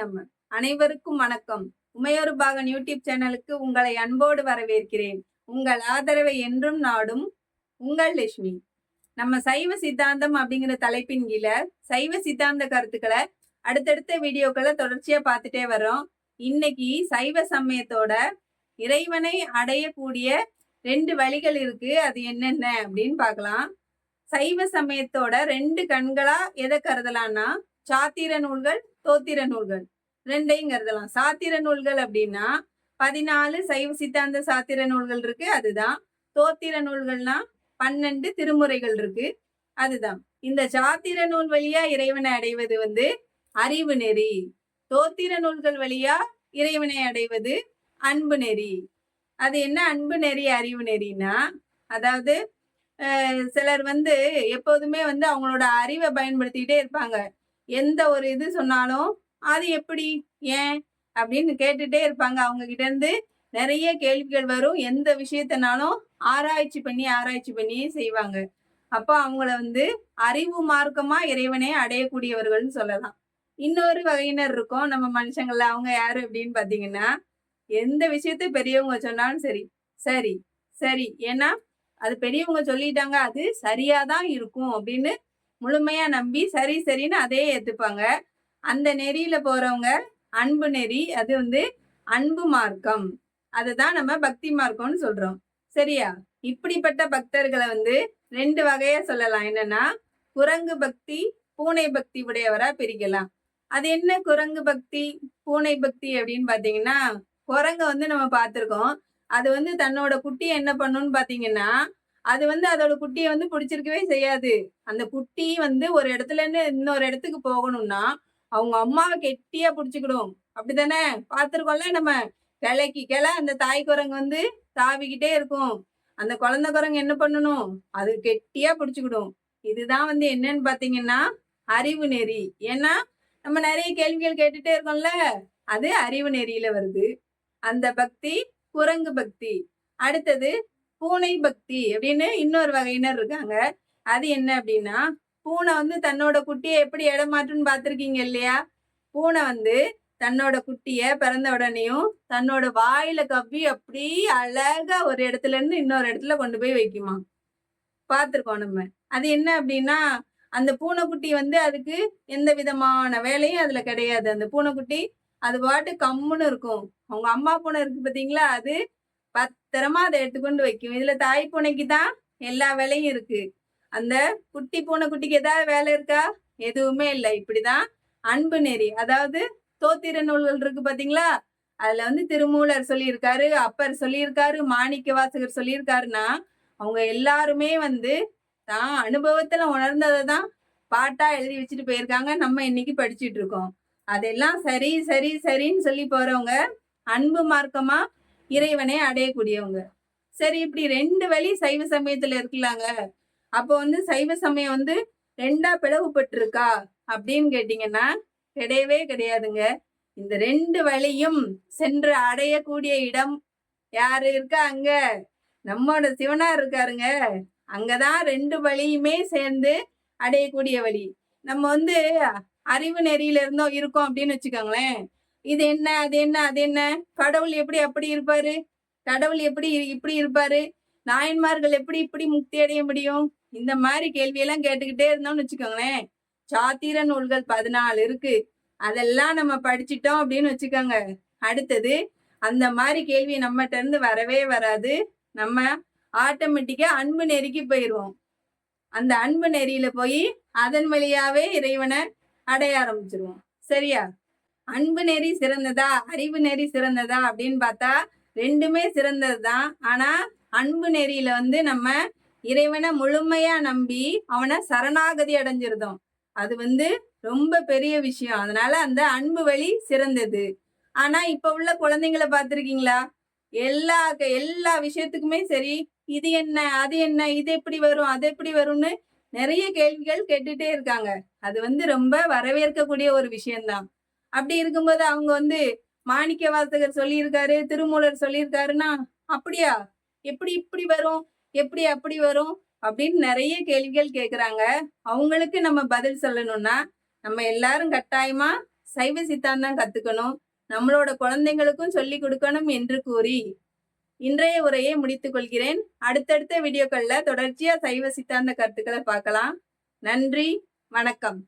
அனைவருக்கும் வணக்கம். உமையொரு பாகன் யூடியூப் சேனலுக்கு உங்களை அன்போடு வரவேற்கிறேன். உங்கள் ஆதரவை என்றும் நாடும் உங்கள் லட்சுமி. நம்ம சைவ சித்தாந்தம் அப்படிங்கிற தலைப்பின் கீழே சைவ சித்தாந்த கருத்துக்களை அடுத்தடுத்த வீடியோக்களை தொடர்ச்சியா பார்த்துட்டே வர்றோம். இன்னைக்கு சைவ சமயத்தோட இறைவனை அடையக்கூடிய ரெண்டு வழிகள் இருக்கு. அது என்னென்ன அப்படின்னு பார்க்கலாம். சைவ சமயத்தோட ரெண்டு கண்களா எதை கருதலாம்னா சாத்திர நூல்கள் தோத்திர நூல்கள். ரெண்டையும் கருதலாம் சாத்திர நூல்கள் அப்படின்னா பதினாலு சைவ சித்தாந்த சாத்திர நூல்கள் இருக்கு அதுதான். தோத்திர நூல்கள்னா பன்னெண்டு திருமுறைகள் இருக்கு அதுதான். இந்த சாத்திர நூல் வழியா இறைவனை அடைவது வந்து அறிவு நெறி. தோத்திர நூல்கள் வழியா இறைவனை அடைவது அன்பு நெறி. அது என்ன அன்பு நெறி அறிவு நெறினா அதாவது சிலர் வந்து எப்போதுமே வந்து அவங்களோட அறிவை பயன்படுத்திக்கிட்டே இருப்பாங்க. எந்த ஒரு இது சொன்னாலும் அது எப்படி? ஏன்? அப்படின்னு கேட்டுட்டே இருப்பாங்க. அவங்க கிட்ட இருந்து நிறைய கேள்விகள் வரும். எந்த விஷயத்தினாலும் ஆராய்ச்சி பண்ணி ஆராய்ச்சி பண்ணி செய்வாங்க. அப்போ அவங்கள வந்து அறிவு மார்க்கமா இறைவனே அடையக்கூடியவர்கள்னு சொல்லலாம். இன்னொரு வகையினர் இருக்கும். நம்ம மனுஷங்களில் அவங்க யாரு அப்படின்னு பாத்தீங்கன்னா எந்த விஷயத்த பெரியவங்க சொன்னாலும் சரி சரி சரி. ஏன்னா அது பெரியவங்க சொல்லிட்டாங்க அது சரியாதான் இருக்கும் அப்படின்னு முழுமையா நம்பி சரி சரின்னு அதே ஏத்துப்பாங்க. அந்த நெறியில போறவங்க அன்பு நெறி அது வந்து அன்பு மார்க்கம். அதுதான் நம்ம பக்தி மார்க்கம்னு சொல்றோம். சரியா? இப்படிப்பட்ட பக்தர்களை வந்து ரெண்டு வகையா சொல்லலாம். என்னன்னா குரங்கு பக்தி பூனை பக்தி உடையவரா பிரிக்கலாம். அது என்ன குரங்கு பக்தி பூனை பக்தி அப்படின்னு பாத்தீங்கன்னா குரங்க வந்து நம்ம பார்த்துருக்கோம். அது வந்து தன்னோட குட்டி என்ன பண்ணும்னு பாத்தீங்கன்னா அது வந்து அதோட குட்டியை வந்து பிடிச்சிருக்கவே செய்யாது. அந்த குட்டி வந்து ஒரு இடத்துல இருந்து இன்னொரு இடத்துக்கு போகணும்னா அவங்க அம்மாவை கெட்டியா பிடிச்சிக்கிடும். அப்படித்தானே? பார்த்துருக்கோம்ல நம்ம கிளைக்கு கிளை அந்த தாய் குரங்கு வந்து தாவிக்கிட்டே இருக்கும். அந்த குழந்தை குரங்கு என்ன பண்ணணும்? அது கெட்டியா பிடிச்சிக்கிடும். இதுதான் வந்து என்னன்னு பாத்தீங்கன்னா அறிவு நெறி. ஏன்னா நம்ம நிறைய கேள்விகள் கேட்டுட்டே இருக்கோம்ல? அது அறிவு நெறியில வருது. அந்த பக்தி குரங்கு பக்தி. அடுத்தது பூனை பக்தி அப்படின்னு இன்னொரு வகையினர் இருக்காங்க. அது என்ன அப்படின்னா பூனை வந்து தன்னோட குட்டியை எப்படி இடமாற்றுன்னு பார்த்துருக்கீங்க இல்லையா? பூனை வந்து தன்னோட குட்டிய பிறந்த உடனேயும் தன்னோட வாயில கவ்வி அப்படி அழகா ஒரு இடத்துல இருந்து இன்னொரு இடத்துல கொண்டு போய் வைக்குமா? பார்த்துருக்கோம் நம்ம. அது என்ன அப்படின்னா அந்த பூனைக்குட்டி வந்து அதுக்கு எந்த விதமான வேலையும் அதுல கிடையாது. அந்த பூனைக்குட்டி அது பாட்டு கம்முன்னு இருக்கும். அவங்க அம்மா பூனை இருக்கு பாத்தீங்களா அது பத்திரமா அதை எடுத்துக்கொண்டு வைக்கும். இதுல தாய் பூனைக்கு தான் எல்லா வேலையும் இருக்கு. அந்த குட்டி பூனை குட்டிக்கு ஏதாவது வேலை இருக்கா? எதுவுமே இல்லை. இப்படிதான் அன்பு நெறி அதாவது தோத்திர நூல்கள் இருக்கு பாத்தீங்களா? அதுல வந்து திருமூலர் சொல்லியிருக்காரு அப்பர் சொல்லியிருக்காரு மாணிக்க வாசகர் சொல்லியிருக்காருன்னா அவங்க எல்லாருமே வந்து தான் அனுபவத்துல உணர்ந்ததை தான் பாட்டா எழுதி வச்சுட்டு போயிருக்காங்க. நம்ம இன்னைக்கு படிச்சுட்டு இருக்கோம். அதெல்லாம் சரி சரி சரின்னு சொல்லி போறவங்க அன்பு மார்க்கமா இறைவனை அடையக்கூடியவங்க. சரி இப்படி ரெண்டு வழி சைவ சமயத்துல இருக்கலாங்க. அப்போ வந்து சைவ சமயம் வந்து ரெண்டா பிளவுபட்டிருக்கா அப்படின்னு கேட்டீங்கன்னா கிடையவே கிடையாதுங்க. இந்த ரெண்டு வழியும் சென்று அடையக்கூடிய இடம் யாரு இருக்கா அங்க? நம்மோட சிவனார் இருக்காருங்க. அங்கதான் ரெண்டு வழியுமே சேர்ந்து அடையக்கூடிய வழி. நம்ம வந்து அறிவு நெறியில இருந்தோம் இருக்கோம் அப்படின்னு வச்சுக்கோங்களேன். இது என்ன அது என்ன அது என்ன? கடவுள் எப்படி அப்படி இருப்பாரு? கடவுள் எப்படி இப்படி இருப்பாரு? நாயன்மார்கள் எப்படி இப்படி முக்தி அடைய முடியும்? இந்த மாதிரி கேள்வியெல்லாம் கேட்டுக்கிட்டே இருந்தோம்னு வச்சுக்கோங்களேன். சாத்திர நூல்கள் பதினாலு இருக்கு. அதெல்லாம் நம்ம படிச்சிட்டோம் அப்படின்னு வச்சுக்கோங்க. அடுத்தது அந்த மாதிரி கேள்வி நம்மகிட்ட இருந்து வரவே வராது. நம்ம ஆட்டோமேட்டிக்கா அன்பு நெறிக்கு போயிடுவோம் அந்த அன்பு நெறியில போய் அதன் வழியாவே இறைவனை அடைய ஆரம்பிச்சிருவோம். சரியா? அன்பு நெறி சிறந்ததா அறிவு நெறி சிறந்ததா அப்படின்னு பார்த்தா ரெண்டுமே சிறந்தது தான் ஆனா அன்பு நெறியில வந்து நம்ம இறைவனை முழுமையா நம்பி அவனை சரணாகதி அடைஞ்சிருந்தோம் அது வந்து ரொம்ப பெரிய விஷயம். அதனால அந்த அன்பு வழி சிறந்தது. ஆனா இப்ப உள்ள குழந்தைங்களை பார்த்துருக்கீங்களா? எல்லா எல்லா விஷயத்துக்குமே சரி இது என்ன அது என்ன இது எப்படி வரும் அது எப்படி வரும்னு நிறைய கேள்விகள் கேட்டுட்டே இருக்காங்க. அது வந்து ரொம்ப வரவேற்கக்கூடிய ஒரு விஷயம்தான். அப்படி இருக்கும்போது அவங்க வந்து மாணிக்க வாசகர் சொல்லியிருக்காரு திருமூலர் சொல்லியிருக்காருன்னா அப்படியா? எப்படி இப்படி வரும்? எப்படி அப்படி வரும்? அப்படின்னு நிறைய கேள்விகள் கேட்குறாங்க அவங்களுக்கு நம்ம பதில் சொல்லணும்னா நம்ம எல்லாரும் கட்டாயமா சைவ சித்தாந்தம் கத்துக்கணும். நம்மளோட குழந்தைங்களுக்கும் சொல்லி கொடுக்கணும் என்று கூறி இன்றைய உரையை முடித்துக் கொள்கிறேன். அடுத்தடுத்த வீடியோக்கள்ல தொடர்ச்சியா சைவ சித்தாந்த கருத்துக்களை பார்க்கலாம். நன்றி. வணக்கம்.